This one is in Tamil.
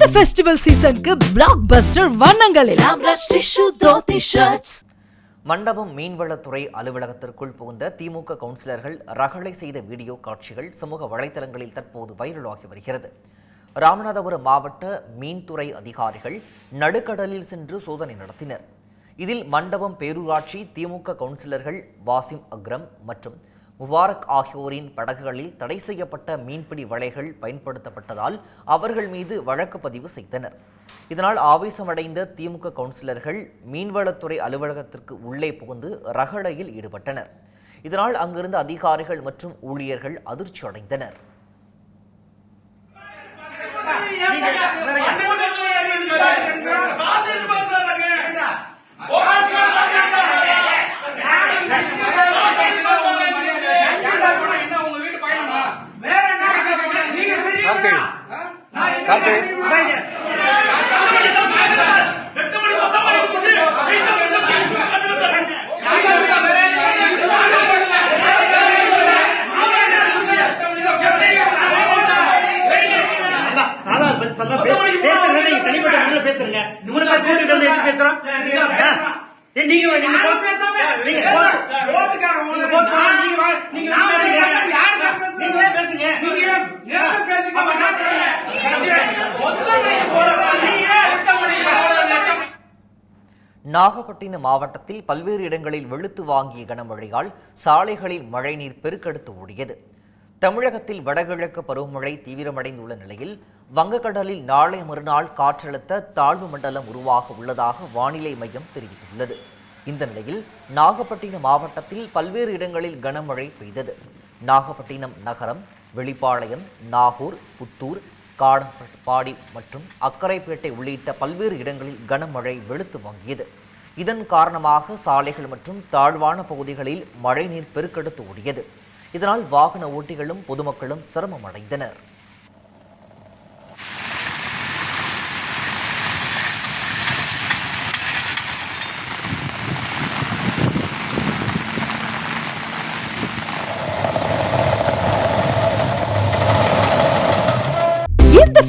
இந்த ஃபெஸ்டிவல் சீசனுக்கு பிளாக் பஸ்டர் வண்ணங்களில் மண்டபம் மீன்வளத்துறை அலுவலகத்திற்குள் புகுந்த திமுக கவுன்சிலர்கள் ரகளை செய்த வீடியோ காட்சிகள் சமூக வலைதளங்களில் தற்போது வைரலாகி வருகிறது. ராமநாதபுரம் மாவட்ட மீன்துறை அதிகாரிகள் நடுக்கடலில் சென்று சோதனை நடத்தினர். இதில் மண்டபம் பேரூராட்சி திமுக கவுன்சிலர்கள் வாசிம் அக்ரம் மற்றும் முபாரக் ஆகியோரின் படகுகளில் தடை செய்யப்பட்ட மீன்பிடி வலைகள் பயன்படுத்தப்பட்டதால் அவர்கள் மீது வழக்கு பதிவு செய்தனர். இதனால் ஆவேசமடைந்த திமுக கவுன்சிலர்கள் மீன்வளத்துறை அலுவலகத்திற்கு உள்ளே புகுந்து ரகளையில் ஈடுபட்டனர். இதனால் அங்கிருந்த அதிகாரிகள் மற்றும் ஊழியர்கள் அதிர்ச்சி அடைந்தனர் நீங்க தனிப்பட்ட எப்படி பேசுறோம். நீங்க நீங்க. நீங்க. நீங்க நாகப்பட்டினம் மாவட்டத்தில் பல்வேறு இடங்களில் வெளுத்து வாங்கிய கனமழையால் சாலைகளில் மழைநீர் பெருக்கெடுத்து ஓடியது. தமிழகத்தில் வடகிழக்கு பருவமழை தீவிரமடைந்துள்ள நிலையில் வங்கக்கடலில் நாளை மறுநாள் காற்றழுத்த தாழ்வு மண்டலம் உருவாக உள்ளதாக வானிலை மையம் தெரிவித்துள்ளது. இந்த நிலையில் நாகப்பட்டினம் மாவட்டத்தில் பல்வேறு இடங்களில் கனமழை பெய்தது. நாகப்பட்டினம் நகரம் வெளிப்பாளையம் நாகூர் புத்தூர் காடம்பாடி மற்றும் அக்கரைப்பேட்டை உள்ளிட்ட பல்வேறு இடங்களில் கனமழை வெளுத்து வாங்கியது. இதன் காரணமாக சாலைகள் மற்றும் தாழ்வான பகுதிகளில் மழைநீர் பெருக்கெடுத்து ஓடியது. இதனால் வாகன ஓட்டிகளும் பொதுமக்களும் சிரமம்